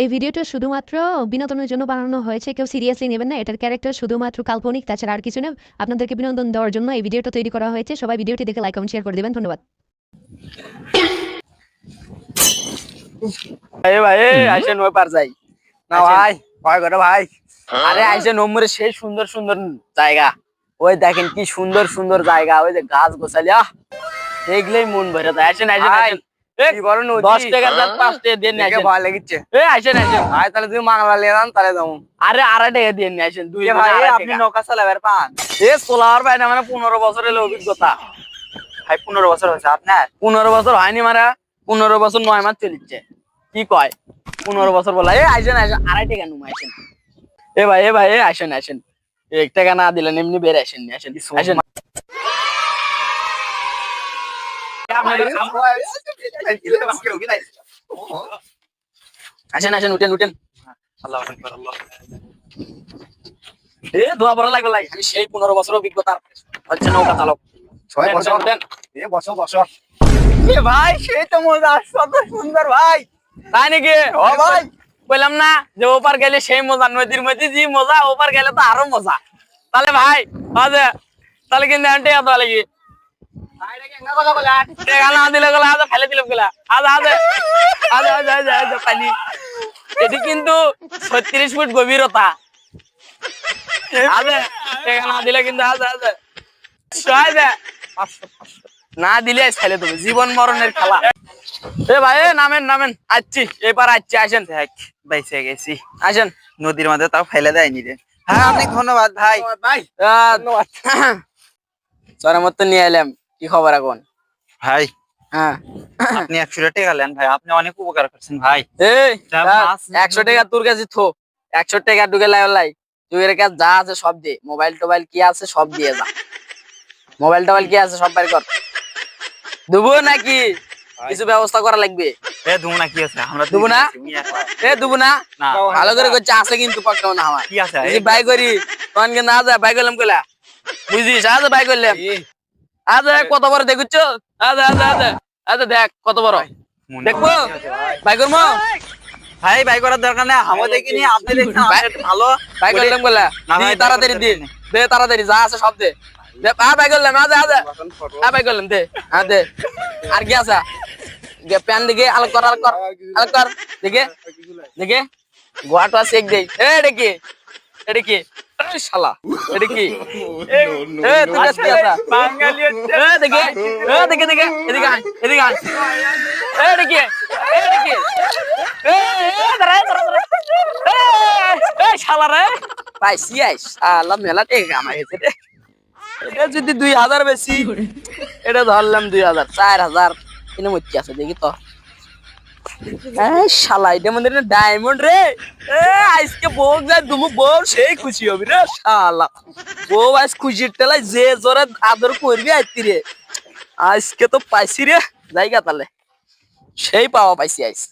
এই ভিডিওটা শুধুমাত্র বিনোদনের জন্য বানানো হয়েছে। কেউ সিরিয়াসলি নেবেন না এটার ক্যারেক্টার শুধুমাত্র কাল্পনিক তাছাড়া আর কিছু না। আপনাদেরকে বিনোদন দেওয়ার জন্য এই ভিডিওটা তৈরি করা হয়েছে। সবাই ভিডিওটি দেখে লাইক কমেন্ট শেয়ার করে দেবেন। ধন্যবাদ। ভাই এ আইসেন ওই পার যাই। না ভাই ভয় করে ভাই। আরে আইসেন নম্বরে সেই সুন্দর সুন্দর জায়গা। ওই দেখেন কি সুন্দর সুন্দর জায়গা ওই যে গাছ গোছালি আহ! দেখলেই মন ভরে যায়। আসেন আসেন মানে পনেরো বছরের অভিজ্ঞতা। ভাই পনেরো বছর হয়েছে আপনার? পনেরো বছর হয়নি মারা পনেরো বছর নয় মাস চলিচ্ছে। কি কয়? পনেরো বছর বলা এ আইসেন আইসেন আড়াই টাকা নুম আইসেন এ ভাই এ ভাই এ আইসেন আইসেন এক টাকা না দিলেন এমনি বের আসেন আসেন আসেন আসেন আসেন উঠেন উঠেন। এ ধোয়া বড় লাগবে লাই আমি সেই পনেরো বছর অভিজ্ঞতা। হচ্ছে নৌকা চালক। ছয় বছর? উঠেন। এ বছর বছর এ ভাই সেই তো মজা কত সুন্দর ভাই। তাই নাকি? ও ভাই। বললাম না যে ওপার গেলে সেই মজা নদীর মধ্যে যে মজা ওপার গেলে তো আরও মজা। তাহলে ভাই আচ্ছা তাহলে কিন্তু টেকা দেওয়া লাগি টেকা না দিলে গেলে আজ ফেলে দিলাম গেলা। আজ আজ আজ আজ আজ আজ পানি। এটি কিন্তু ছত্রিশ ফুট গভীরতা। দিলে কিন্তু আজ আজ। আজ না দিলে ফেলে দেবো। জীবন মরণের খেলা। এ ভাই নামেন নামেন। আচ্ছি এবার আসছি আসেন। বাইসে গেছি। আসেন। নদীর মধ্যে তাও ফেলে দেয়নি রে। হ্যাঁ অনেক ধন্যবাদ ভাই। মতো নিয়ে এলাম। কি খবর এখন? ভাই হ্যাঁ। আপনি একশো টাকা নেন ভাই। আপনি অনেক উপকার করছেন ভাই। এই একশো টাকা তোর কাছে থো। একশো টাকা ঢুকে লাই লাই। তুই এর কাছে যা আছে সব দে। মোবাইল টোবাইল কি আছে সব দিয়ে যা। মোবাইল টোবাইল কি আছে সব বাইর কর। দেবো নাকি? কিছু ব্যবস্থা করা লাগবে। এ দুমু না কি আছে? আমরা দেবো না? এ দেবো না? না। ভালো করে করছে আছে কিন্তু পাক্কা না আমার কি আছে? যদি বাই করি তখন কিন্তু আজ বাই করলাম কইলা? বুঝিস? আজ বাই করলাম। আজ কত বড় দেখুছ আজ আজ আজ আজ দেখ কত বড়। মনে দেখব? বাই করব? ভাই ভাই করার দরকার নেই। আমি দেখিনি আপনি দেখছেন ভাই- ভালো বাই করলাম কইলা। না তাড়াতাড়ি দি। দে তাড়াতাড়ি যা আছে সব দে। আ বাই করলাম আজ আজ আ করলাম দে হ্যাঁ দে। আর কি আছে? গে প্যান দিকে আলো কর আলো কর আলো কর দেখে দেখে গোয়াটা চেক দেই। এ এটা কি? এটা কি? শালা এটা কি? এ তুই কাছে কি আছে? বাঙালি এ দেখে এ দেখে দেখে এদিকে আয় এদিকে আয়। এ দেখে এ দেখে এ এ ধরে ধরে ধরে এ এ শালা রে। পাইছি আই শালা মেলা টেকা আমার হেতে এটা যদি দুই হাজার বেশি, এটা ধরলাম দুই হাজার, চার হাজার কিনে মধ্যে আছে, দেখি তো। ডায়মন্ড রে। আজকে যায় বউ সেই খুশি হবি রে যে আদর করবি রে। তো পাইছি রে, জায়গা তাহলে সেই পাওয়া পাইছি আইস